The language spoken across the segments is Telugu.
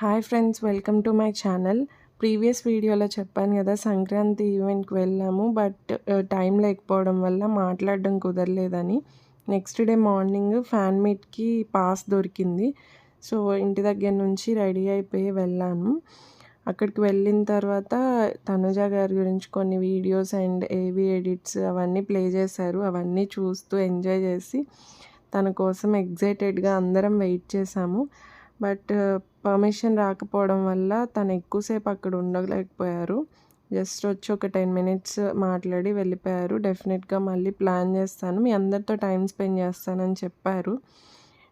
Hi friends welcome to my channel. Previous వీడియోలో చెప్పాను కదా సంక్రాంతి ఈవెంట్కి వెళ్ళాము బట్ టైం లేకపోవడం వల్ల మాట్లాడడం కుదరలేదని. నెక్స్ట్ డే మార్నింగ్ ఫ్యాన్ మీట్కి పాస్ దొరికింది. సో ఇంటి దగ్గర నుంచి రెడీ అయిపోయి వెళ్ళాను. అక్కడికి వెళ్ళిన తర్వాత తనుజ గారి గురించి కొన్ని వీడియోస్ అండ్ ఏవి ఎడిట్స్ అవన్నీ ప్లే చేశారు. అవన్నీ చూస్తూ ఎంజాయ్ చేసి తన కోసం ఎగ్జైటెడ్గా అందరం వెయిట్ చేసాము బట్ పర్మిషన్ రాకపోవడం వల్ల తను ఎక్కువసేపు అక్కడ ఉండలేకపోయారు. జస్ట్ వచ్చి ఒక టెన్ మినిట్స్ మాట్లాడి వెళ్ళిపోయారు. డెఫినెట్గా మళ్ళీ ప్లాన్ చేస్తాను. మీ అందరితో టైం స్పెండ్ చేస్తానని చెప్పారు.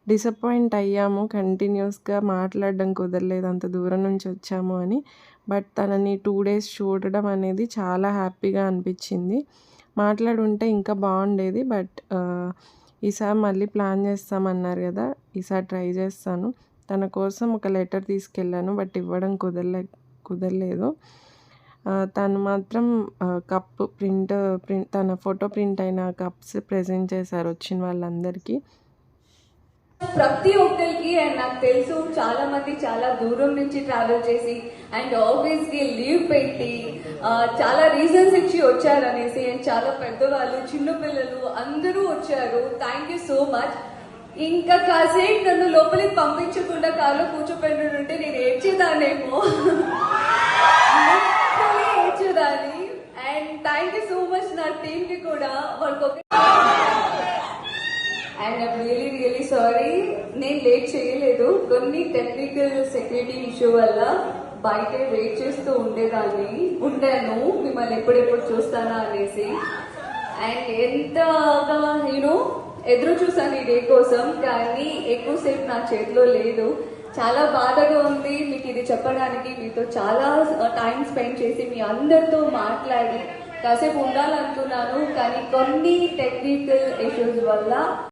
డిసప్పాయింట్ అయ్యాము. కంటిన్యూస్గా మాట్లాడడం కుదరలేదు. అంత దూరం నుంచి వచ్చాము అని. బట్ తనని టూ డేస్ చూడడం అనేది చాలా హ్యాపీగా అనిపించింది. మాట్లాడుంటే ఇంకా బాగుండేది. బట్ ఈసారి మళ్ళీ ప్లాన్ చేస్తామన్నారు కదా ఈసారి ట్రై చేస్తాను. తన కోసం ఒక లెటర్ తీసుకెళ్ళాను బట్ ఇవ్వడం కుదరలే కుదరలేదు. తను మాత్రం కప్ ప్రింట్ ప్రింట్ తన ఫోటో ప్రింట్ అయిన కప్స్ ప్రజెంట్ చేశారు వచ్చిన వాళ్ళందరికీ. ప్రతి ఒక్కరికి అండ్ నాకు తెలుసు చాలా మంది చాలా దూరం నుంచి ట్రావెల్ చేసి అండ్ ఆఫీస్కి లీవ్ పెట్టి చాలా రీజన్స్ ఇచ్చి వచ్చారు అనేసి అండ్ చాలా పెద్దవాళ్ళు చిన్నపిల్లలు అందరూ వచ్చారు. థ్యాంక్ యూ సో మచ్ ఇంకా కాసేపు నన్ను లోపలికి పంపించకుండా కారులో కూర్చోపెట్టుంటే నేను ఏడ్చేదానేమో ఏడ్చేదాన్ని. And thank you so much నా టీమ్కి కూడా. వాళ్ళకి and I'm really really sorry నేను లేట్ చేయలేదు. కొన్ని టెక్నికల్ సెక్యూరిటీ ఇష్యూ వల్ల బయటే వెయిట్ చేస్తూ ఉండేదాన్ని. ఉండాను. మిమ్మల్ని ఎప్పుడెప్పుడు చూస్తానా అనేసి. అండ్ ఎంతగా యూనో ఎదురు చూసాను ఈ డే కోసం కానీ ఎక్కువసేపు నా చేతిలో లేదు. చాలా బాధగా ఉంది మీకు ఇది చెప్పడానికి. మీతో చాలా టైం స్పెండ్ చేసి మీ అందరితో మాట్లాడి కాసేపు ఉండాలనుకున్నాను కానీ కొన్ని టెక్నికల్ ఇష్యూస్ వల్ల